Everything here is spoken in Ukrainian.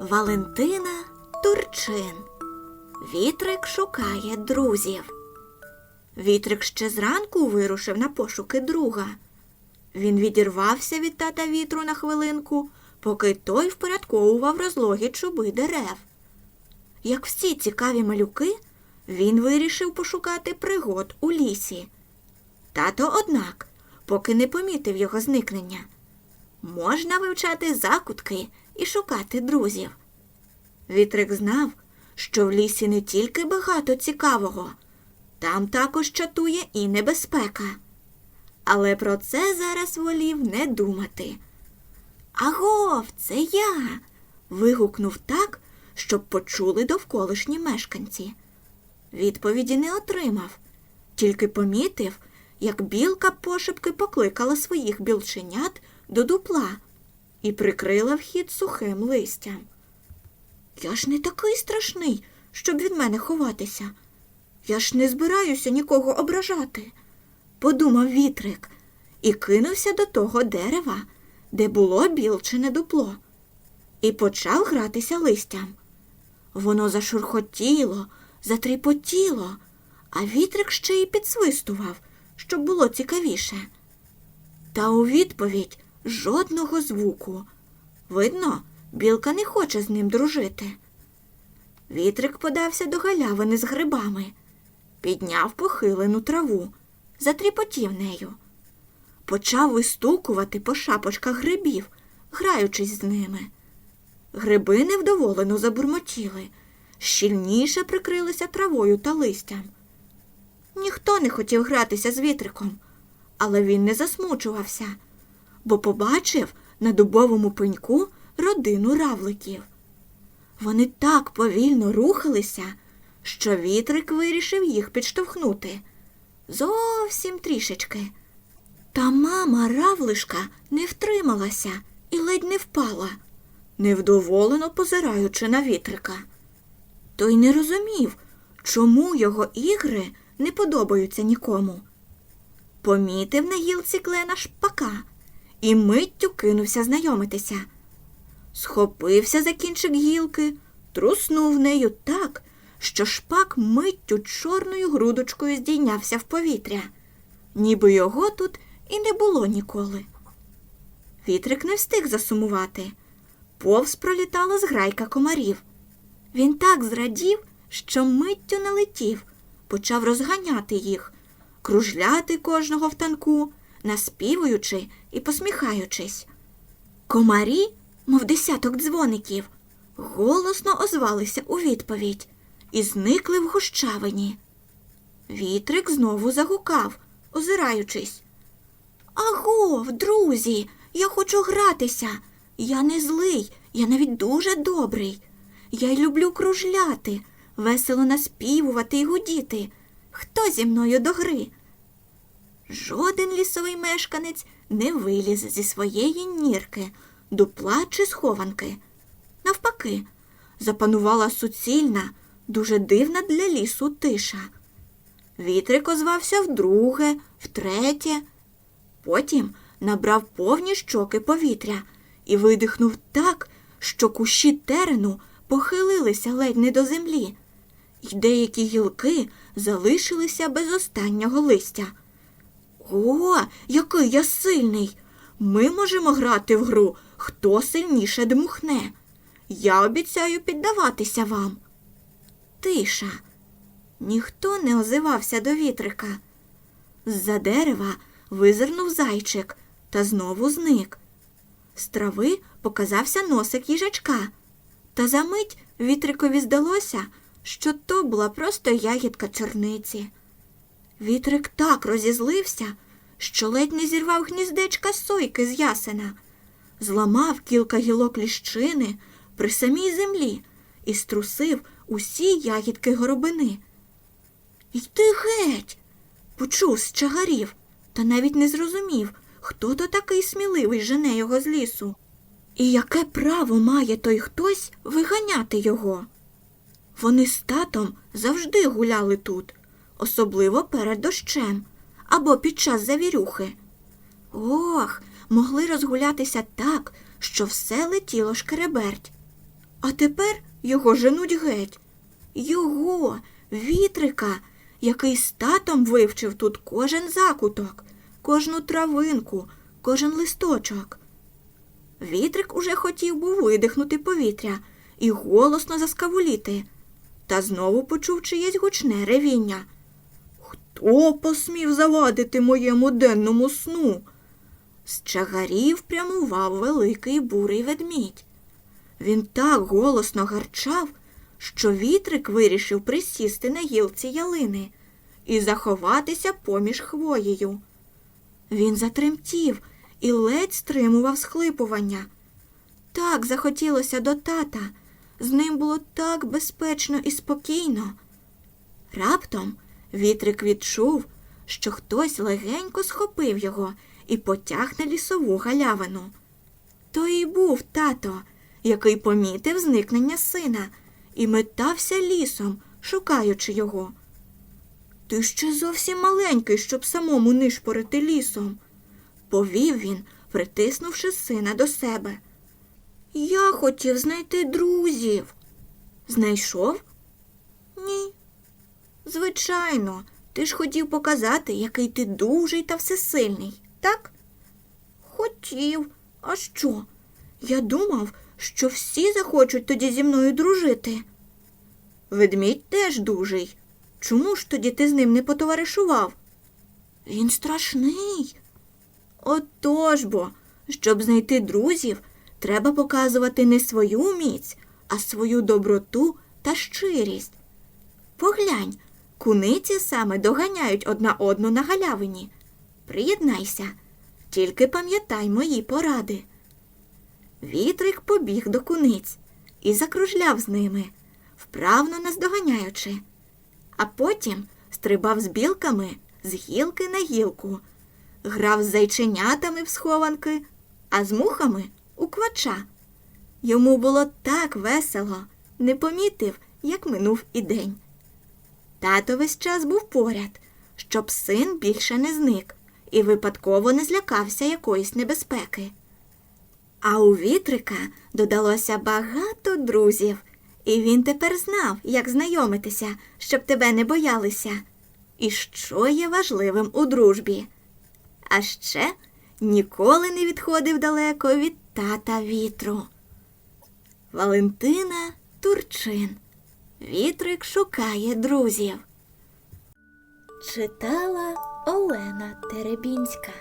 Валентина Турчин. Вітрик шукає друзів. Вітрик ще зранку вирушив на пошуки друга. Він відірвався від тата вітру на хвилинку, поки той впорядковував розлогі чуби дерев. Як всі цікаві малюки, він вирішив пошукати пригод у лісі. Тато, однак, поки не помітив його зникнення. Можна вивчати закутки і шукати друзів. Вітрик знав, що в лісі не тільки багато цікавого, там також чатує і небезпека. Але про це зараз волів не думати. Агов, це я. вигукнув так, щоб почули довколишні мешканці. Відповіді не отримав, тільки помітив, як білка пошепки покликала своїх білченят до дупла і прикрила вхід сухим листям. Я ж не такий страшний, щоб від мене ховатися. Я ж не збираюся нікого ображати, подумав вітрик і кинувся до того дерева, де було білчине дупло, і почав гратися листям. Воно зашурхотіло, затріпотіло, а вітрик ще й підсвистував, щоб було цікавіше. Та у відповідь жодного звуку. Видно, білка не хоче з ним дружити. Вітрик подався до галявини з грибами, підняв похилену траву, затріпотів нею. Почав вистукувати по шапочках грибів, граючись з ними. Гриби невдоволено забурмотіли, щільніше прикрилися травою та листям. Ніхто не хотів гратися з вітриком, але він не засмучувався, бо побачив на дубовому пеньку родину равликів. Вони так повільно рухалися, що вітрик вирішив їх підштовхнути. Зовсім трішечки. Та мама равлишка не втрималася і ледь не впала, невдоволено позираючи на вітрика. Той не розумів, чому його ігри не подобаються нікому. Помітив на гілці клена шпака і миттю кинувся знайомитися. Схопився за кінчик гілки, труснув нею так, що шпак миттю чорною грудочкою здійнявся в повітря, ніби його тут і не було ніколи. Вітрик не встиг засумувати. Повз пролітала зграйка комарів. Він так зрадів, що миттю налетів, почав розганяти їх, кружляти кожного в танку, наспівуючи і посміхаючись. Комарі, мов десяток дзвоників, голосно озвалися у відповідь і зникли в гущавині. Вітрик знову загукав, озираючись. Агов, друзі, я хочу гратися. Я не злий, я навіть дуже добрий. Я й люблю кружляти, весело наспівувати і гудіти. Хто зі мною до гри? Жоден лісовий мешканець не виліз зі своєї нірки, дупла чи схованки. Навпаки, запанувала суцільна, дуже дивна для лісу тиша. Вітрик озвався вдруге, втретє. Потім набрав повні щоки повітря і видихнув так, що кущі терену похилилися ледь не до землі, й деякі гілки залишилися без останнього листя. О, який я сильний! Ми можемо грати в гру, хто сильніше дмухне. Я обіцяю піддаватися вам. Тиша. Ніхто не озивався до вітрика. З-за дерева визирнув зайчик та знову зник. З трави показався носик їжачка, та за мить вітрикові здалося, що то була просто ягідка чорниці. Вітрик так розізлився, що ледь не зірвав гніздечка сойки з ясена, зламав кілька гілок ліщини при самій землі і струсив усі ягідки горобини. Йди геть, почув з чагарів, та навіть не зрозумів, хто то такий сміливий жене його з лісу. І яке право має той хтось виганяти його? Вони з татом завжди гуляли тут, особливо перед дощем або під час завірюхи. Ох, могли розгулятися так, що все летіло шкереберть. А тепер його женуть геть. Його, вітрика, який з татом вивчив тут кожен закуток, кожну травинку, кожен листочок. Вітрик уже хотів був видихнути повітря і голосно заскавуліти, та знову почув чиєсь гучне ревіння. Хто посмів завадити моєму денному сну? З чагарів прямував великий бурий ведмідь. Він так голосно гарчав, що вітрик вирішив присісти на гілці ялини і заховатися поміж хвоєю. Він затремтів і ледь стримував схлипування. Так захотілося до тата. З ним було так безпечно і спокійно. Раптом вітрик відчув, що хтось легенько схопив його і потяг на лісову галявину. То і був тато, який помітив зникнення сина і метався лісом, шукаючи його. Ти ще зовсім маленький, щоб самому нишпорити лісом, повів він, притиснувши сина до себе. Я хотів знайти друзів. Знайшов? Ні. Звичайно, ти ж хотів показати, який ти дужий та всесильний, так? Хотів. А що? Я думав, що всі захочуть тоді зі мною дружити. Ведмідь теж дужий. Чому ж тоді ти з ним не потоваришував? Він страшний. Отож бо, щоб знайти друзів, треба показувати не свою міць, а свою доброту та щирість. Поглянь, куниці саме доганяють одна одну на галявині. Приєднайся, тільки пам'ятай мої поради. Вітрик побіг до куниць і закружляв з ними, вправно наздоганяючи, а потім стрибав з білками з гілки на гілку, грав з зайченятами в схованки, а з мухами у квача. Йому було так весело, не помітив, як минув і день. Тато весь час був поряд, щоб син більше не зник і випадково не злякався якоїсь небезпеки. А у вітрика додалося багато друзів, і він тепер знав, як знайомитися, щоб тебе не боялися, і що є важливим у дружбі. А ще ніколи не відходив далеко від тата вітру. Валентина Турчин. Вітрик шукає друзів. Читала Олена Теребінська.